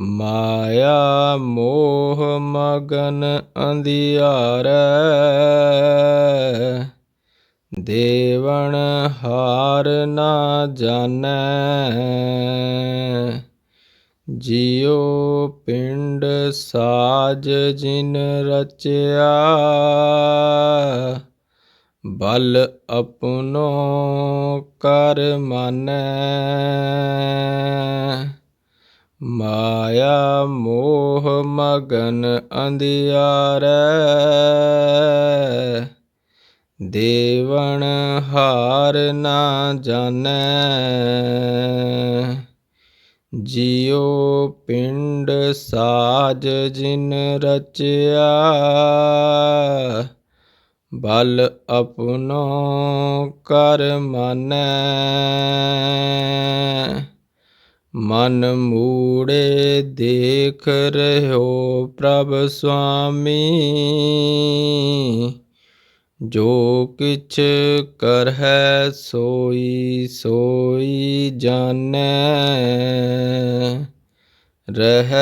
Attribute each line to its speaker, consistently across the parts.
Speaker 1: ਮਾਇਆ ਮੋਹ ਮਗਨ ਅੰਧਿਆਰੈ। ਦੇਵਨ ਹਾਰ ਨਾ ਜਾਣੈ। ਜਿਉ ਪਿੰਡ ਸਾਜ ਜਿਨ ਰਚਿਆ। ਬਲ ਆਪਣੋ ਕਰ ਮਾਨੈ। ਮਾਇਆ ਮੋਹ ਮਗਨ ਅੰਧਿਆਰੈ। ਦੇਵਨ ਹਾਰ ਨਾ ਜਾਣੈ। ਜਿਉ ਪਿੰਡ ਸਾਜ ਜਿਨ ਰਚਿਆ, ਬਲ ਆਪਣੋ ਕਰ ਮਾਨੈ। ਮਨ ਮੂੜੇ ਦੇਖ ਰਹਿਓ ਪ੍ਰਭ ਸੁਆਮੀ। ਜੋ ਕਿਛ ਕਰਹਿ ਸੋਈ ਸੋਈ ਜਾਣੈ। ਰਹਿ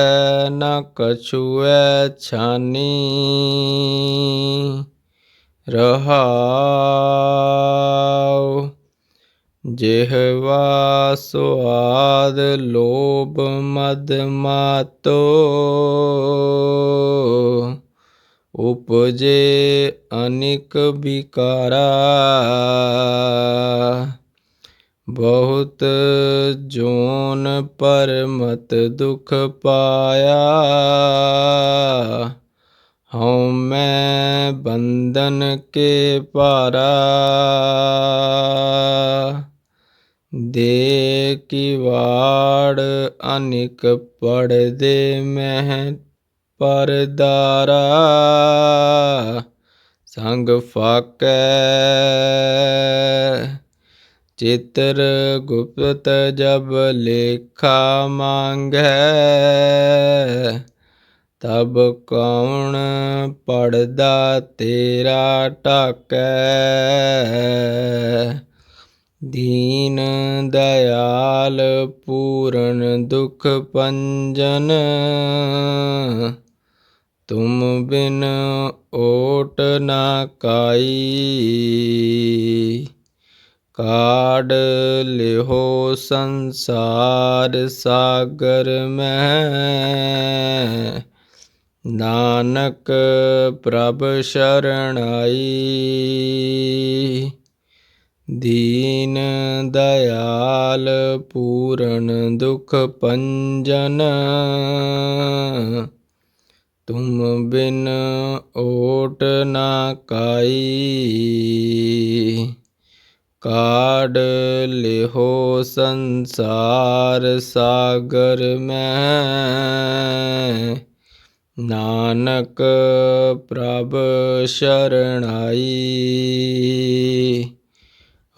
Speaker 1: ਨ ਕਛੁਐ ਛਾਨੀ। ਰਹਾਉ ਜਿਹਵਾ ਸੁਆਦ ਲੋਭ ਮਦ ਮਾਤੋ, ਉਪਜੇ ਅਨਿਕ ਵਿਕਾਰਾ। ਬਹੁਤ ਜੋਨ ਪਰਮਤ ਦੁਖ ਪਾਇਆ, ਹਉ ਮੈਂ ਬੰਧਨ ਕੇ ਭਾਰਾ ਦੇ ਕੀ ਵਾੜ, ਅਨਿਕ ਪੜਦੇ ਮਹਿ ਪਰਦਾਰਾ। ਸੰਗ ਫਾਕੈ, ਚਿਤਰ ਗੁਪਤ ਜਬ ਲੇਖਾ ਮੰਗੈ। ਤਬ ਕੌਣ ਪੜਦਾ ਤੇਰਾ ਟਾਕੈ ਦੀਨ ਦਇਆਲ ਪੂਰਨ ਦੁਖ ਪੰਜਨ, ਤੁਮ ਬਿਨ ਓਟ ਨਾ ਕਾਈ। ਕਾੜ ਲਿਹੋ ਸੰਸਾਰ ਸਾਗਰ ਮੈਂ, ਨਾਨਕ ਪ੍ਰਭ ਸ਼ਰਣਾਈ ਦੀਨ ਦਇਆਲ ਪੂਰਨ ਦੁਖ ਪੰਜਨ। ਤੁਮ ਬਿਨ ਓਟ ਨਾ ਕਾਈ। ਕਾੜ ਲਿਹੋ ਸੰਸਾਰ ਸਾਗਰ ਮੈਂ। ਨਾਨਕ ਪ੍ਰਭ ਸ਼ਰਣਾਈ।